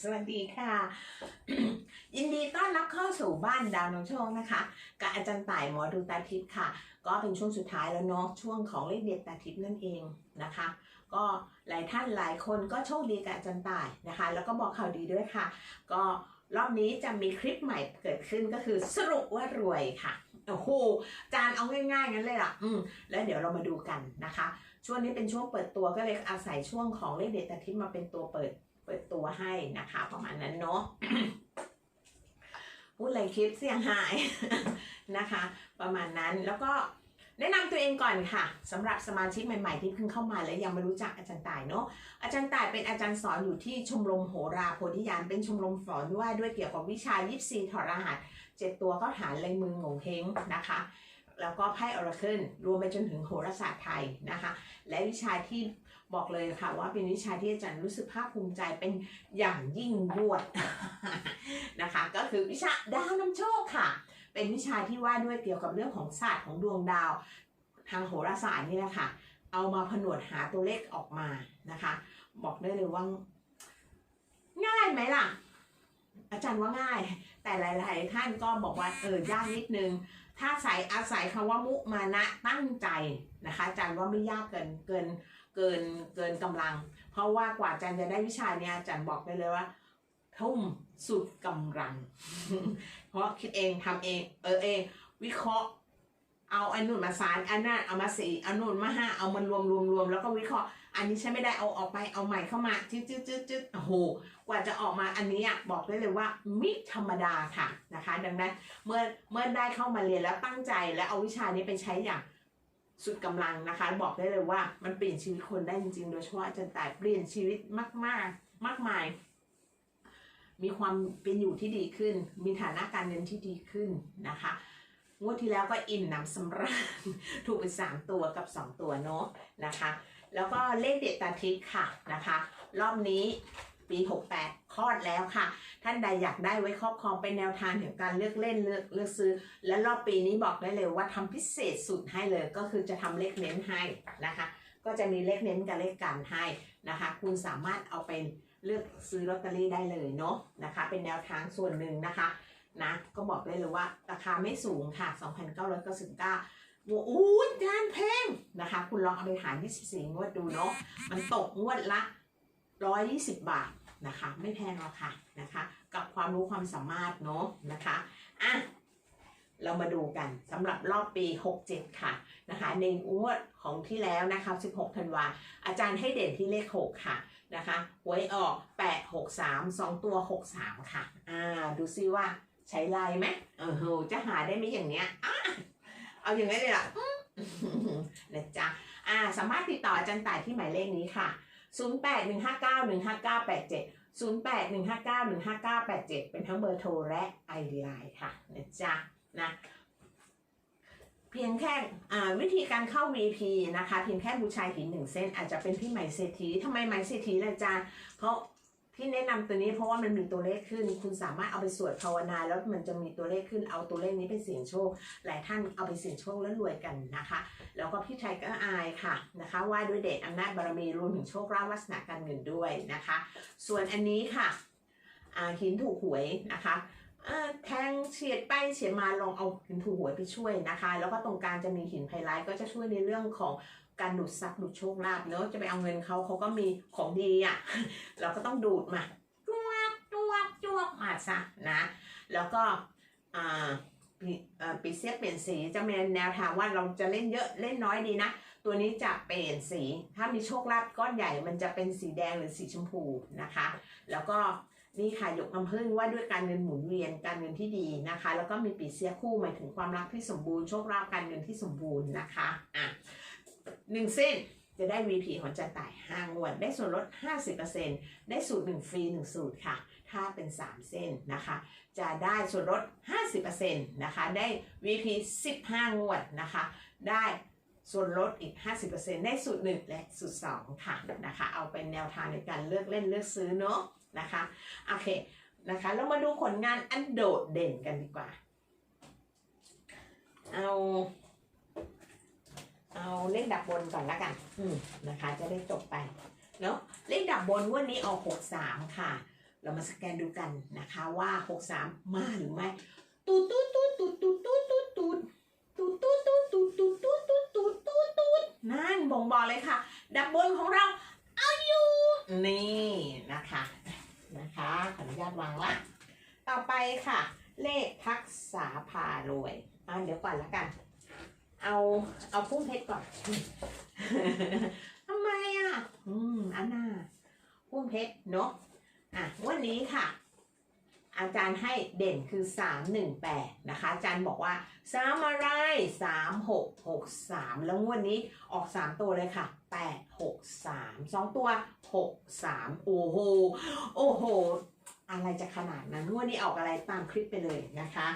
สวัสดีค่ะ ยินดีต้อนรับเข้าสู่บ้านดาวนงโชคนะคะกับอาจารย์ต่ายหมอดูตาทิพย์ค่ะ ก็เป็นช่วงสุดท้ายแล้วเนาะช่วงของเลขเด็ดตาทิพย์นั่นเองนะคะ ก็หลายท่านหลายคนก็โชคดีกับอาจารย์ต่ายนะคะ แล้วก็บอกข่าวดีด้วยค่ะ ก็รอบนี้จะมีคลิปใหม่เกิดขึ้นก็คือสรุปว่ารวยค่ะโอ้โหจานเอาง่ายๆงั้นเลยล่ะอืมแล้วเดี๋ยวเรามาดูกันนะคะ ช่วงนี้เป็นช่วงเปิดตัวก็เลยอาศัยช่วงของเลขเด็ดตาทิพย์มาเป็นตัวเปิด เปิดตัวให้นะคะ ประมาณนั้นเนาะพูดอะไรคลิปเสียงหายนะคะ ประมาณนั้นแล้วก็แนะนำตัวเองก่อนค่ะสำหรับสมาชิกใหม่ ๆ ที่เพิ่งเข้ามาและยังไม่รู้จักอาจารย์ต่ายเนาะอาจารย์ต่ายเป็นอาจารย์สอนอยู่ที่ชมรมโหราโพธิญาณเป็นชมรมสอนว่าด้วยเกี่ยวกับวิชายิปซีถอดรหัสเจ็ดตัวก็หารลายมือโงงเฮงนะคะ แล้วก็ไพ่ออราเคิลรวมไปจนถึงโหราศาสตร์ไทยนะคะ และวิชาที่ บอกเลยค่ะว่าเป็นวิชาที่อาจารย์รู้สึกภาคภูมิใจเป็นอย่างยิ่งยวดนะคะ ก็คือวิชาดาวนำโชคค่ะ เป็นวิชาที่ว่าด้วยเกี่ยวกับเรื่องของศาสตร์ของดวงดาว ทางโหราศาสตร์นี่แหละค่ะ เอามาผนวดหาตัวเลขออกมานะคะ บอกได้เลยว่าง่ายไหมล่ะ อาจารย์ว่าง่าย แต่หลาย ๆ ท่านก็บอกว่าเออยากนิดนึงถ้าใส่อาศัยคำว่ามุมานะตั้งใจนะคะอาจารย์ว่าไม่ยากเกินเกิน เกินเกินกำลัง เพราะว่ากว่าอาจารย์จะได้วิชาเนี้ยอาจารย์บอกได้เลยว่าทุ่มสุดกำลัง เพราะคิดเองทำเอง เออเองวิเคราะห์ เอาอันนู่นมาสารอันนั้นเอามาสี่เอานู่นมาห้าเอามันรวมรวมรวมแล้วก็วิเคราะห์ อันนี้ใช้ไม่ได้เอาออกไปเอาใหม่เข้ามาจืดจืดจืดจืดโอ้โหกว่าจะออกมาอันนี้อะบอกได้เลยว่ามิธรรมดาค่ะนะคะ ดังนั้นเมื่อเมื่อได้เข้ามาเรียนแล้วตั้งใจและเอาวิชานี้ไปใช้อย่าง สุดกำลังนะคะ บอกได้เลยว่ามันเปลี่ยนชีวิตคนได้จริง ๆ โดยเฉพาะอาจารย์ต่ายเปลี่ยนชีวิตมากๆมากมายมีความเป็นอยู่ที่ดีขึ้น มีฐานะการเงินที่ดีขึ้นนะคะงวดที่แล้วก็อิ่มหนำสำราญถูกไปสามตัวกับสองตัวเนาะนะคะ แล้วก็เลขเด็ดตาทิพย์ค่ะนะคะ รอบนี้ ปี 68 คลอดแล้วค่ะ ท่านใดอยากได้ไว้ครอบครองเป็นแนวทางแห่งการเลือกเล่นเลือกเลือกซื้อ และรอบปีนี้บอกได้เลยว่าทำพิเศษสุดให้เลยก็คือจะทำเลขเน้นให้นะคะ ก็จะมีเลขเน้นกับเลขกันให้นะคะ คุณสามารถเอาไปเลือกซื้อลอตเตอรี่ได้เลยเนาะนะคะ เป็นแนวทางส่วนหนึ่งนะคะนะก็บอกได้เลยว่าราคาไม่สูงค่ะ 2,999โอ้โหจานแพงนะคะ คุณลองเอาไปหาร24งวดดูเนาะมันตกงวดละ 120 บาท นะคะ ไม่แพงหรอกค่ะนะคะ กับความรู้ความสามารถเนาะนะคะอะเรามาดูกันสำหรับรอบปี 67 ค่ะนะคะในงวดของที่แล้วนะคะ 16 ธันวาอาจารย์ให้เด่นที่เลข 6 ค่ะนะคะหวยออก 8 6 3 2 ตัว 6 3 ค่ะอ่าดูซิว่าใช้ลายไหมเออโหจะหาได้ไหมอย่างเนี้ยอะเอาอย่างนี้เลยล่ะนะจ๊ะอ่าสามารถติดต่ออาจารย์ต่ายที่หมายเลขนี้ค่ะ 0 8 1 5 9 1 5 9 8 7 0 8 1 5 9 1 5 9 8 7 เป็นทั้งเบอร์โทรและไอดีไลน์ค่ะนะจ๊ะนะเพียงแค่อ่าวิธีการเข้า VP นะคะเพียงแค่บูชาหินหนึ่งเส้นอาจจะเป็นพี่ใหม่เศรษฐีทำไมใหม่เศรษฐีล่ะจ๊ะเพราะ ที่แนะนำตัวนี้เพราะว่ามันมีตัวเลขขึ้น คุณสามารถเอาไปสวดภาวนาแล้วมันจะมีตัวเลขขึ้นเอาตัวเลขนี้ไปเสี่ยงโชค หลายท่านเอาไปเสี่ยงโชคแล้วรวยกันนะคะ แล้วก็พี่ไทยก็อายค่ะนะคะ ว่าด้วยเดชอำนาจบารมีรวมถึงโชคลาภวาสนาการเงินด้วยนะคะ ส่วนอันนี้ค่ะหินถูกหวยนะคะแทงเฉียดไปเฉียดมาลองเอาหินถูกหวยไปช่วยนะคะ แล้วก็ตรงกลางจะมีหินไพไลท์ก็จะช่วยในเรื่องของ การดูดซับดูดโชคลาภเนอะจะไปเอาเงินเขาเขาก็มีของดีอะเราก็ต้องดูดมาจวบจวบจวบมาซะนะ แล้วก็อ่าปีเสียเปลี่ยนสีจะมีแนวทางว่าเราจะเล่นเยอะเล่นน้อยดีนะ ตัวนี้จะเปลี่ยนสี ถ้ามีโชคลาภก้อนใหญ่มันจะเป็นสีแดงหรือสีชมพูนะคะ แล้วก็นี่ค่ะหยกน้ำผึ้งว่าด้วยการเงินหมุนเวียนการเงินที่ดีนะคะ แล้วก็มีปีเสียคู่หมายถึงความรักที่สมบูรณ์โชคลาภการเงินที่สมบูรณ์นะคะอะ หนึ่งเส้นจะได้ VP ของจันต่ายห้างวด ได้ส่วนลด 50%ได้สูตรหนึ่งฟรีหนึ่งสูตรค่ะ ถ้าเป็น 3 เส้นนะคะ จะได้ส่วนลด 50%นะคะ ได้ VP 15 งวดนะคะ ได้ส่วนลดอีก 50%ได้สูตร 1 และสูตร 2 ค่ะนะคะ เอาเป็นแนวทางในการเลือกเล่นเลือกซื้อเนาะนะคะ โอเคนะคะแล้วมาดูผลงานอันโดดเด่นกันดีกว่า เอา เอาเลขดับบนก่อนละกัน อืมนะคะ จะได้จบไปเนาะเลขดับบนงวันนี้ออก63ค่ะ เรามาสแกนดูกันนะคะว่า63มาหรือไม่ตูดตูดตูดตูดตูดตูดตูดตูดตูดตูดตูดตูดตูดตูดตูดตูดตูดตูดนั่นบ่งบอกเลยค่ะ ดับบนของเราเอาอยู่นี่นะคะนะคะขออนุญาตวางละต่อไปค่ะ เลขทักษาพารวยอะเดี๋ยวก่อนละกัน เอาเอาพุ่มเพชรก่อนทำไมอะ อืมอันน่าพุ่มเพชรเนาะอะงวันนี้ค่ะ อาจารย์ให้เด่นคือ 318 นะคะ อาจารย์บอกว่าสามอะไร3 6 6 3แล้วงวดนี้ออก 3 ตัวเลยค่ะ 8 6 3 2 ตัว 6 3 โอ้โห โอ้โห อะไรจะขนาดนั้นงวดนี้ออกอะไรตามคลิปไปเลยนะคะ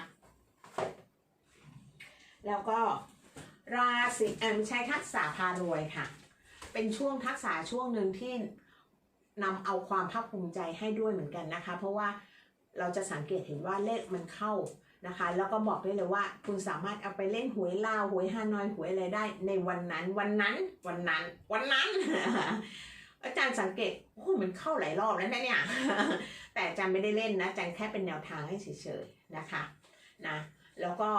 แล้วก็ ราศีเออไม่ใช่ทักษะพารวยค่ะ เป็นช่วงทักษะช่วงหนึ่งที่นำเอาความภาคภูมิใจให้ด้วยเหมือนกันนะคะ เพราะว่าเราจะสังเกตเห็นว่าเลขมันเข้านะคะ แล้วก็บอกได้เลยว่า คุณสามารถเอาไปเล่นหวยลาวหวยฮานอยหวยอะไรได้ ในวันนั้นวันนั้นวันนั้น วันนั้น อาจารย์สังเกตโอ้โหมันเข้าหลายรอบแล้วนะเนี่ย แต่อาจารย์ไม่ได้เล่นนะอาจารย์แค่เป็นแนวทางให้เฉยๆนะคะนะแล้วก็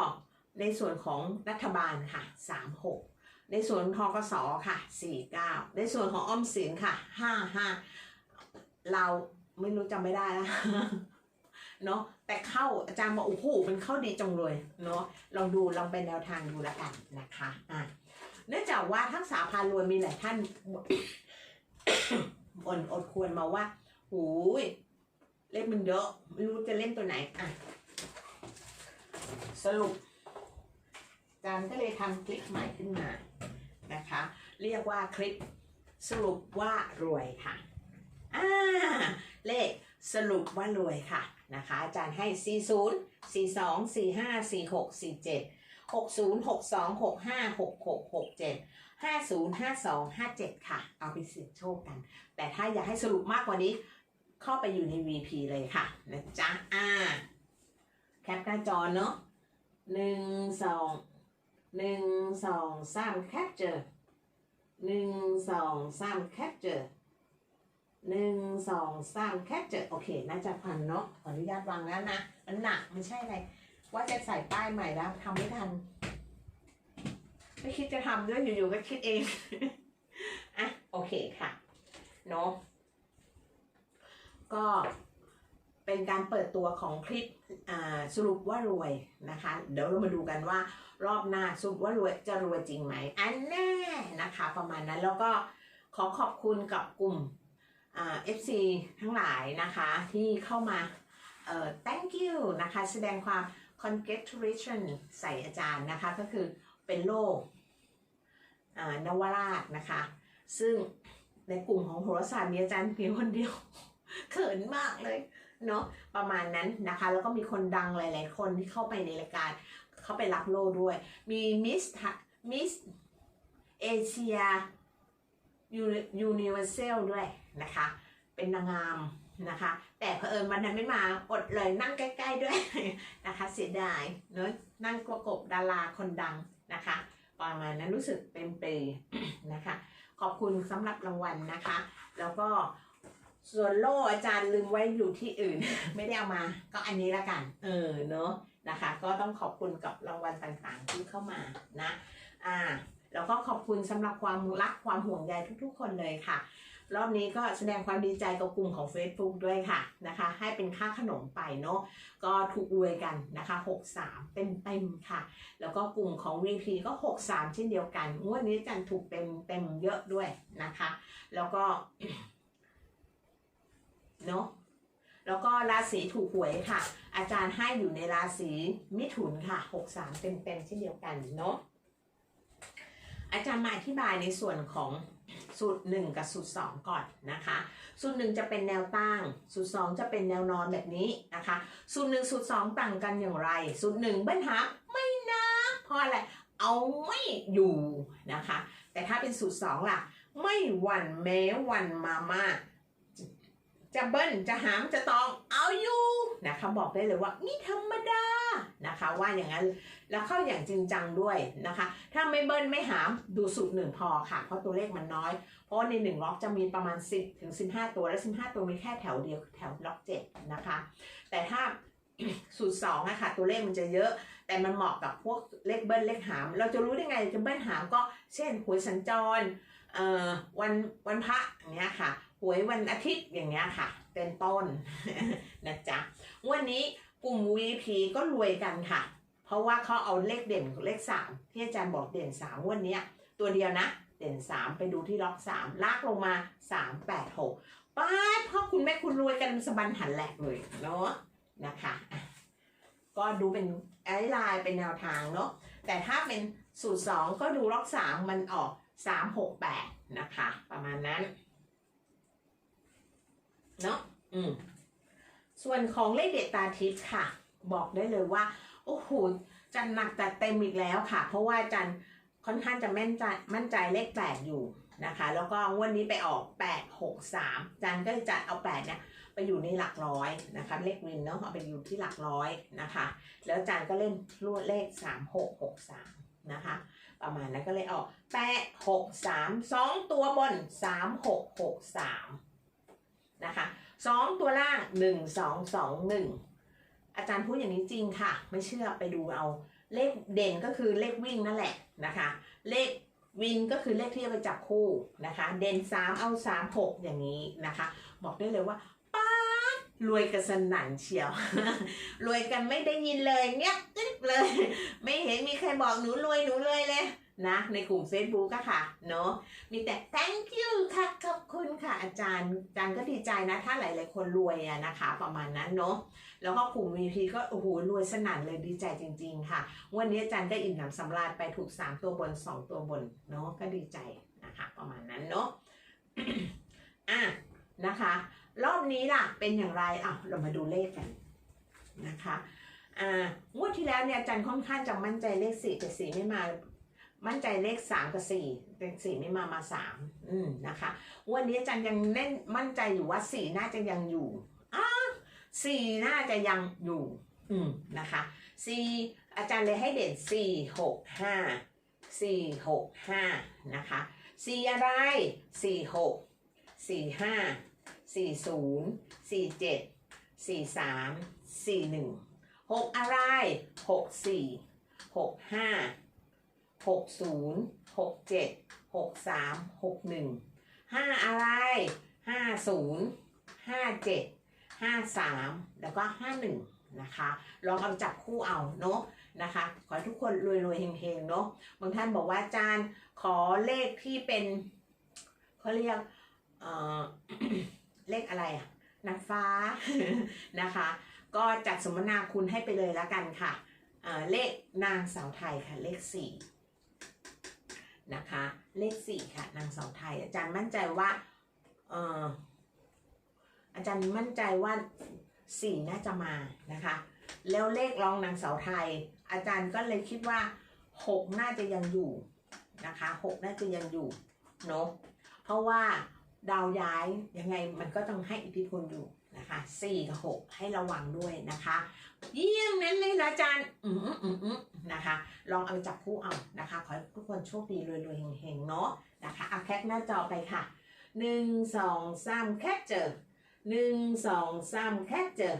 ในส่วนของรัฐบาลค่ะ 36 ในส่วนทกสค่ะ 49 ในส่วนของออมสินค่ะ 55 เราไม่รู้จำไม่ได้แล้วเนาะแต่เข้าอาจารย์บอกโอ้โหมันเข้าดีจังเลยเนาะลองดูลองเป็นแนวทางดูแล้วกันนะคะอะเนื่องจากว่าทักษะพารวยมีหลายท่านบ่นอดควรมาว่าหูยเล่นมันเยอะไม่รู้จะเล่นตัวไหนอะสรุป จารย์ก็เลยทำคลิปใหม่ขึ้นมานะคะ เรียกว่าคลิปสรุปว่ารวยค่ะอ่าเลขสรุปว่ารวยค่ะนะคะอาจารย์ให้ 40 42 45 46 47 60 62 65 66 67 50 52 57 ค่ะ เอาไปเสี่ยงโชคกัน แต่ถ้าอยากให้สรุปมากกว่านี้ เข้าไปอยู่ใน VP เลยค่ะนะจ๊ะอ่าแคปหน้าจอเนาะหนึ่งสอง หนึ่งสองสามแคปเจอหนึ่งสองสามแคปเจอหนึ่งสองสามแคปเจอโอเคน่าจะพันเนาะขออนุญาตวางแล้วนะมันหนักไม่ใช่อะไรว่าจะใส่ป้ายใหม่แล้วทำไม่ทัน ไม่คิดจะทำด้วยอยู่ๆก็คิดเองอะโอเคค่ะเนาะก็ เป็นการเปิดตัวของคลิปสรุปว่ารวยนะคะ เดี๋ยวเรามาดูกันว่ารอบหน้าสรุปว่ารวยจะรวยจริงไหมอันแน่นะคะประมาณนั้นแล้วก็ขอขอบคุณกับกลุ่มเอ่า FC ทั้งหลายนะคะที่เข้ามาเอ่อ thank you นะคะแสดงความ congratulation ใส่อาจารย์นะคะก็คือเป็นโลกนวราชนะคะ ซึ่งในกลุ่มของโหราศาสตร์มีอาจารย์เพียงคนเดียว เขินมากเลย เนาะประมาณนั้นนะคะ แล้วก็มีคนดังหลาย ๆ คนที่เข้าไปในรายการเข้าไปรับโล่ด้วย มีมิสมิสเอเชียยูนิเวอร์แซลด้วยนะคะ เป็นนางงามนะคะ แต่เผอิญวันนั้นไม่มาอดเลยนั่งใกล้ ๆ ด้วยนะคะ เสียดายเนอะนั่งประกบดาราคนดังนะคะประมาณนั้นรู้สึกเป็นเปรนะคะ ขอบคุณสำหรับรางวัลนะคะ แล้วก็ ส่วนโล่อาจารย์ลืมไว้อยู่ที่อื่น ไม่ได้เอามา ก็อันนี้ละกัน เออเนอะนะคะ ก็ต้องขอบคุณกับรางวัลต่างๆที่เข้ามานะอ่าแล้วก็ขอบคุณสำหรับความรักความห่วงใยทุกๆ คนเลยค่ะ รอบนี้ก็แสดงความดีใจกับกลุ่มของ Facebook ด้วยค่ะนะคะ ให้เป็นค่าขนมไปเนาะก็ถูกรวยกันนะคะ 63เต็มเต็มๆค่ะ แล้วก็กลุ่มของ VP ก็ 63 เช่นเดียวกันงวดนี้จันถูกเต็มเต็มเยอะด้วยนะคะ แล้วก็ เนาะแล้วก็ราศีถูกหวยค่ะ อาจารย์ให้อยู่ในราศีมิถุนค่ะ 63เต็มเต็มๆเช่นเดียวกันเนาะอาจารย์มาอธิบายในส่วนของสูตร 1 กับสูตร 2 ก่อนนะคะ สูตร 1 จะเป็นแนวตั้ง สูตร 2 จะเป็นแนวนอนแบบนี้นะคะ สูตร 1 สูตร 2 ต่างกันอย่างไร สูตร 1 เบิ้ลฮับไม่นะเพราะอะไรเอาไม่อยู่นะคะ แต่ถ้าเป็นสูตร 2 ล่ะ ไม่หวั่นแม้วันมามา จะเบิ้ลจะหามจะตองเอาอยู่นะคะบอกได้เลยว่านี่ธรรมดานะคะ ว่าอย่างนั้นแล้วเข้าอย่างจริงจังด้วยนะคะ ถ้าไม่เบิ้ลไม่หามดูสูตรหนึ่งพอค่ะ เพราะตัวเลขมันน้อย เพราะว่าในหนึ่งล็อกจะมีประมาณ 10 ถึง 15 ตัว และ 15 ตัวมีแค่แถวเดียวแถวล็อก7นะคะ แต่ถ้าสูตร2องะค่ะตัวเลขมันจะเยอะ แต่มันเหมาะกับพวกเลขเบิ้ลเลขหาม เราจะรู้ได้ไงจะเบิ้ลหามก็เช่นหวยสัญจรวันวันพระอย่างเงี้ยค่ะ หวยวันอาทิตย์อย่างเงี้ยค่ะ เป็นต้นนะจ๊ะวันนี้กลุ่ม VP ก็รวยกันค่ะ เพราะว่าเขาเอาเลขเด่นเลข3ที่อาจารย์บอกเด่น3วันเนี้ยตัวเดียวนะ เด่น3ไปดูที่ล็อก3ลากลงมา3 8 6ป้าพ่อคุณแม่คุณรวยกันสะบันหันแหลกเลยเนาะนะคะอะก็ดูเป็นไอไลน์เป็นแนวทางเนาะแต่ถ้าเป็นสูตร 2 ก็ดูล็อก 3 มันออก 3 6 8 นะคะ ประมาณนั้น เนาะอืมส่วนของเลขเด็ดตาทิพย์ค่ะ บอกได้เลยว่า โอ้โหจันหนักแต่เต็มอีกแล้วค่ะ เพราะว่าจันค่อนข้างจะแม่นใจมั่นใจเลขแปดอยู่นะคะ แล้วก็งวันนี้ไปออกแปดหกสามจันก็จะเอาแปดเนี่ยไปอยู่ในหลักร้อยนะคะเลขวินเนาะเอาไปอยู่ที่หลักร้อยนะคะ แล้วจันก็เล่นลวดเลขสามหกหกสามนะคะประมาณนั้นก็เลยออกแปดหกสามสองตัวบนสามหกหกสาม นะคะสองตัวล่างหนึ่งสองสองหนึ่งอาจารย์พูดอย่างนี้จริงค่ะ ไม่เชื่อไปดูเอาเลขเด่นก็คือเลขวิ่งนั่นแหละนะคะ เลขวินก็คือเลขที่เอาไปจับคู่นะคะ เด่นสามเอาสามหกอย่างนี้นะคะ บอกได้เลยว่า รวยกันสนั่นเชียว รวยกันไม่ได้ยินเลยเงียบกริบเลย ไม่เห็นมีใครบอกหนูรวยหนูรวยเลยนะในกลุ่ม Facebook ก็ค่ะเนาะมีแต่ thank you ค่ะขอบคุณค่ะอาจารย์อาจารย์ก็ดีใจนะ ถ้าหลาย ๆ คนรวยอะนะคะ ประมาณนั้นเนาะแล้วก็กลุ่ม VP ก็โอ้โหรวยสนั่นเลยดีใจจริง ๆ ค่ะ วันนี้อาจารย์ได้อิ่มหนำสำราญไปถูก 3 ตัวบน 2 ตัวบนเนาะก็ดีใจนะคะ ประมาณนั้นเนาะอะนะคะ รอบนี้ล่ะเป็นอย่างไรอะเรามาดูเลขกันนะคะอ่างวดที่แล้วเนี่ยอาจารย์ค่อนข้างจะมั่นใจเลขสี่แต่สี่ไม่มา มั่นใจเลขสามกับสี่แต่สี่ไม่มามาสามอืมนะคะวันนี้อาจารย์ยังแน่นมั่นใจอยู่ว่าสี่น่าจะยังอยู่อ้าสี่น่าจะยังอยู่ อืมนะคะสี่อาจารย์เลยให้เด่นสี่หกห้าสี่หกห้านะคะสี่อะไรสี่หกสี่ห้า สี่ศูนย์สี่เจ็ดสี่สามสี่หนึ่งหกอะไรหกสี่หกห้าหกศูนย์หกเจ็ดหกสามหกหนึ่งห้าอะไรห้าศูนย์ห้าเจ็ดห้าสามแล้วก็ห้าหนึ่งนะคะ ลองเอาจับคู่เอาเนาะนะคะ ขอให้ทุกคนรวยๆเฮงๆเนาะบางท่านบอกว่าอาจารย์ขอเลขที่เป็นเขาเรียกเอ่อ เลขอะไรอะนางฟ้านะคะ ก็จัดสมนาคุณให้ไปเลยแล้วกันค่ะเเลขนางสาวไทยค่ะเลขสี่นะคะเลขสี่ค่ะนางสาวไทย อาจารย์มั่นใจว่าเอออาจารย์มั่นใจว่าสี่น่าจะมานะคะ แล้วเลขรองนางสาวไทย อาจารย์ก็เลยคิดว่าหกน่าจะยังอยู่นะคะหกน่าจะยังอยู่เนาะเพราะว่า ดาวย้ายยังไงมันก็ต้องให้อิทธิพลอยู่นะคะสี่กับหกให้ระวังด้วยนะคะ เยี่ยมนั้นเลยนะอาจารย์อืมอืมอืมนะคะ ลองเอาไปจับคู่เอานะคะ ขอให้ทุกคนโชคดีรวยๆเฮงๆเนาะนะคะเอาแคปหน้าจอไปค่ะหนึ่งสองสามแคปเจอหนึ่งสองสามแคปเจอ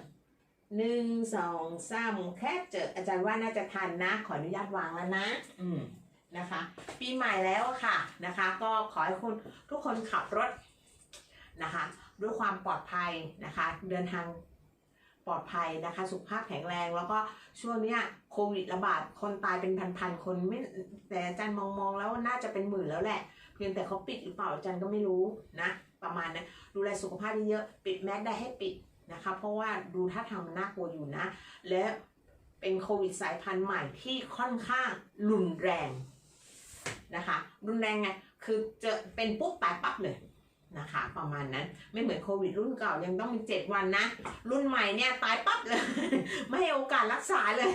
หนึ่งสองสามแคปเจออาจารย์ว่าน่าจะทันนะ ขออนุญาตวางแล้วนะ อืมนะคะ ปีใหม่แล้วค่ะนะคะ ก็ขอให้คุณทุกคนขับรถ นะคะ ด้วยความปลอดภัยนะคะ เดินทางปลอดภัยนะคะ สุขภาพแข็งแรง แล้วก็ช่วงเนี้ยโควิดระบาดคนตายเป็นพันๆคนไม่แต่อาจารย์มองมองๆแล้วน่าจะเป็นหมื่นแล้วแหละ เพียงแต่เขาปิดหรือเปล่าอาจารย์ก็ไม่รู้นะประมาณนั้นดูแลสุขภาพเยอะปิดแมสได้ให้ปิดนะคะ เพราะว่าดูท่าทางมันน่ากลัวอยู่นะ และเป็นโควิดสายพันธุ์ใหม่ที่ค่อนข้างรุนแรงนะคะ รุนแรงไงคือเจอเป็นปุ๊บตายปั๊บเลย นะคะ ประมาณนั้นไม่เหมือนโควิดรุ่นเก่ายังต้องมีเจ็ดวันนะ รุ่นใหม่เนี่ยตายปั๊บเลย ไม่ให้โอกาสรักษาเลย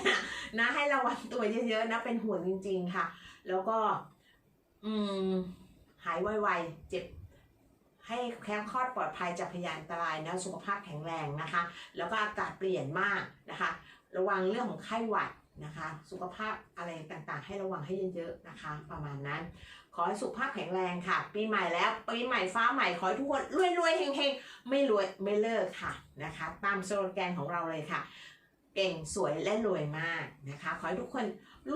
นะให้ระวังตัวเยอะๆนะเป็นห่วงจริง ๆค่ะ แล้วก็ อืม หายไวๆเจ็บให้แค้วคลอดปลอดภัยจากพยานอันตรายนะสุขภาพแข็งแรงนะคะ แล้วก็อากาศเปลี่ยนมากนะคะ ระวังเรื่องของไข้หวัด นะคะ สุขภาพอะไรต่างๆ ให้ระวังให้เยอะๆนะคะ ประมาณนั้น ขอให้สุขภาพแข็งแรงค่ะ ปีใหม่แล้วปีใหม่ฟ้าใหม่ขอให้ทุกคนรวยรวยๆเฮงๆไม่รวยไม่เลิกค่ะนะคะ ตามสโลแกนของเราเลยค่ะ เก่งสวยและรวยมากนะคะ ขอให้ทุกคน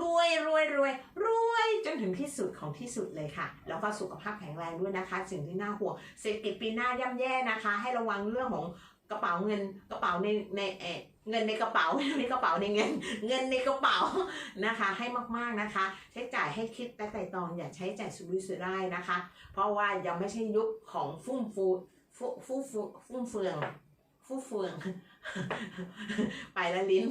รวยรวยรวยรวยจนถึงที่สุดของที่สุดเลยค่ะ แล้วก็สุขภาพแข็งแรงด้วยนะคะ สิ่งที่น่าห่วงเศรษฐกิจปีหน้าย่ำแย่นะคะ ให้ระวังเรื่องของ กระเป๋าเงินกระเป๋าในในเอเงินในกระเป๋าไม่กระเป๋าในเงิน เงินในกระเป๋านะคะ ให้มากๆนะคะ ใช้จ่ายให้คิดและไต่ตองอย่าใช้จ่ายสุรุ่ยสุร่ายนะคะ เพราะว่ายังไม่ใช่ยุคของฟุ่มฟูฟุ่ฟุ่ฟูฟุ่มเฟืองฟุ่มเฟือง ไปล้วลิ้น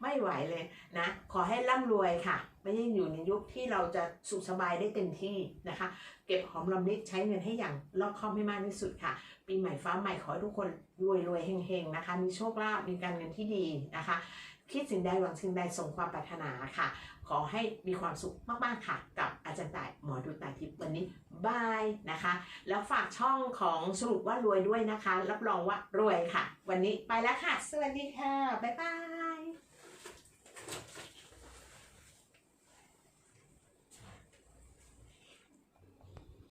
ไม่ไหวเลยนะ ขอให้ร่ำรวยค่ะ ไม่ใช่อยู่ในยุคที่เราจะสุขสบายได้เต็มที่นะคะ เก็บหอมรอมริบใช้เงินให้อย่างรอบคอบให้มากที่สุดค่ะ ปีใหม่ฟ้าใหม่ขอให้ทุกคนรวยรวยเฮงๆนะคะ มีโชคลาภมีการเงินที่ดีนะคะ คิดสิ่งใดหวังสิ่งใดส่งความปรารถนาค่ะ ขอให้มีความสุขมากๆค่ะ กับอาจารย์ต่ายหมอดูตาทิพย์วันนี้บายนะคะ แล้วฝากช่องของสรุปว่ารวยด้วยนะคะ รับรองว่ารวยค่ะ วันนี้ไปแล้วค่ะ สวัสดีค่ะบ๊ายบาย